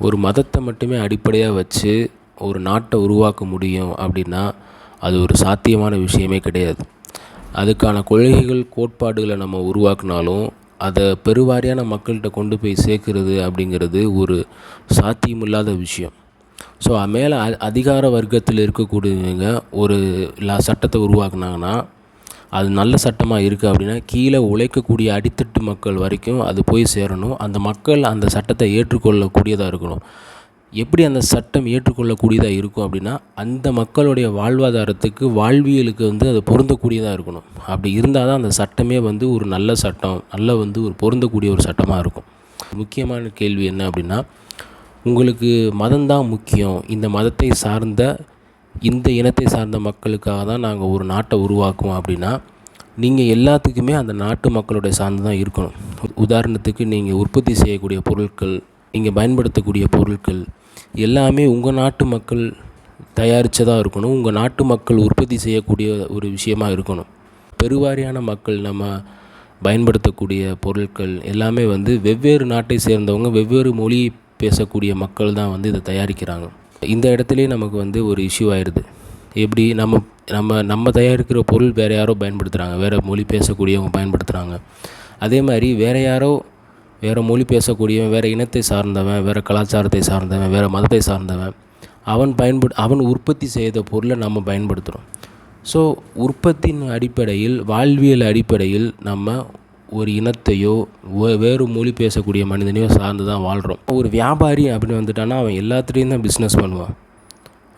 ஒரு மதத்தை மட்டுமே அடிப்படையாக வச்சு ஒரு நாட்டை உருவாக்க முடியும் அப்படின்னா அது ஒரு சாத்தியமான விஷயமே கிடையாது. அதுக்கான கொள்கைகள் கோட்பாடுகளை நம்ம உருவாக்கினாலும் அதை பெருவாரியான மக்கள்கிட்ட கொண்டு போய் சேர்க்குறது அப்படிங்கிறது ஒரு சாத்தியமில்லாத விஷயம். ஸோ மேலே அ அதிகார வர்க்கத்தில் இருக்கக்கூடியவங்க ஒரு லா சட்டத்தை உருவாக்குனாங்கன்னா அது நல்ல சட்டமாக இருக்குது அப்படின்னா கீழே உழைக்கக்கூடிய அடித்தட்டு மக்கள் வரைக்கும் அது போய் சேரணும். அந்த மக்கள் அந்த சட்டத்தை ஏற்றுக்கொள்ளக்கூடியதாக இருக்கணும். எப்படி அந்த சட்டம் ஏற்றுக்கொள்ளக்கூடியதாக இருக்கும் அப்படின்னா அந்த மக்களுடைய வாழ்வாதாரத்துக்கு வாழ்வியலுக்கு வந்து அது பொருந்தக்கூடியதாக இருக்கணும். அப்படி இருந்தால் தான் அந்த சட்டமே வந்து ஒரு நல்ல சட்டம் நல்ல வந்து ஒரு பொருந்தக்கூடிய ஒரு சட்டமாக இருக்கும். முக்கியமான கேள்வி என்ன அப்படின்னா உங்களுக்கு மதம்தான் முக்கியம். இந்த மதத்தை சார்ந்த இந்த இனத்தை சார்ந்த மக்களுக்காக தான் நாங்கள் ஒரு நாட்டை உருவாக்குவோம் அப்படின்னா நீங்கள் எல்லாத்துக்குமே அந்த நாட்டு மக்களுடைய சார்ந்து தான் இருக்கணும். உதாரணத்துக்கு நீங்கள் உற்பத்தி செய்யக்கூடிய பொருட்கள் நீங்கள் பயன்படுத்தக்கூடிய பொருட்கள் எல்லாமே உங்கள் நாட்டு மக்கள் தயாரித்ததாக இருக்கணும். உங்கள் நாட்டு மக்கள் உற்பத்தி செய்யக்கூடிய ஒரு விஷயமாக இருக்கணும். பெருவாரியான மக்கள் நம்ம பயன்படுத்தக்கூடிய பொருட்கள் எல்லாமே வந்து வெவ்வேறு நாட்டை சேர்ந்தவங்க வெவ்வேறு மொழி பேசக்கூடிய மக்கள் தான் வந்து இதை தயாரிக்கிறாங்க. இந்த இடத்துலையே நமக்கு வந்து ஒரு இஷ்யூ ஆயிடுது எப்படி நம்ம நம்ம நம்ம தயாரிக்கிற பொருள் வேறு யாரோ பயன்படுத்துகிறாங்க வேறு மொழி பேசக்கூடியவங்க பயன்படுத்துகிறாங்க அதே மாதிரி வேறு யாரோ வேறு மொழி பேசக்கூடியவன் வேறு இனத்தை சார்ந்தவன் வேறு கலாச்சாரத்தை சார்ந்தவன் வேறு மதத்தை சார்ந்தவன் அவன் பயன்படு அவன் உற்பத்தி செய்த பொருளை நம்ம பயன்படுத்துகிறோம் ஸோ உற்பத்தியின் அடிப்படையில் வாழ்வியல் அடிப்படையில் நம்ம ஒரு இனத்தையோ வே வேறு மொழி பேசக்கூடிய மனிதனையோ சார்ந்து தான் வாழ்கிறோம் ஒரு வியாபாரி அப்படின்னு வந்துட்டான்னா அவன் எல்லாத்துலேயும் தான் பிஸ்னஸ் பண்ணுவான்.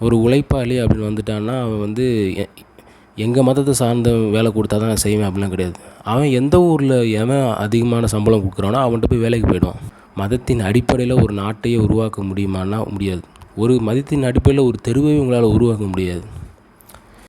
ஒரு உழைப்பாளி அப்படின்னு வந்துட்டான்னா அவன் வந்து எங்கள் மதத்தை சார்ந்த வேலை கொடுத்தா தான் நான் செய்வேன் அப்படிலாம் கிடையாது. அவன் எந்த ஊரில் எவன் அதிகமான சம்பளம் கொடுக்குறானோ அவன்கிட்ட போய் வேலைக்கு போயிடுவான். மதத்தின் அடிப்படையில் ஒரு நாட்டையே உருவாக்க முடியுமான்னா முடியாது. ஒரு மதத்தின் அடிப்படையில் ஒரு தெருவை உங்களால் உருவாக்க முடியாது.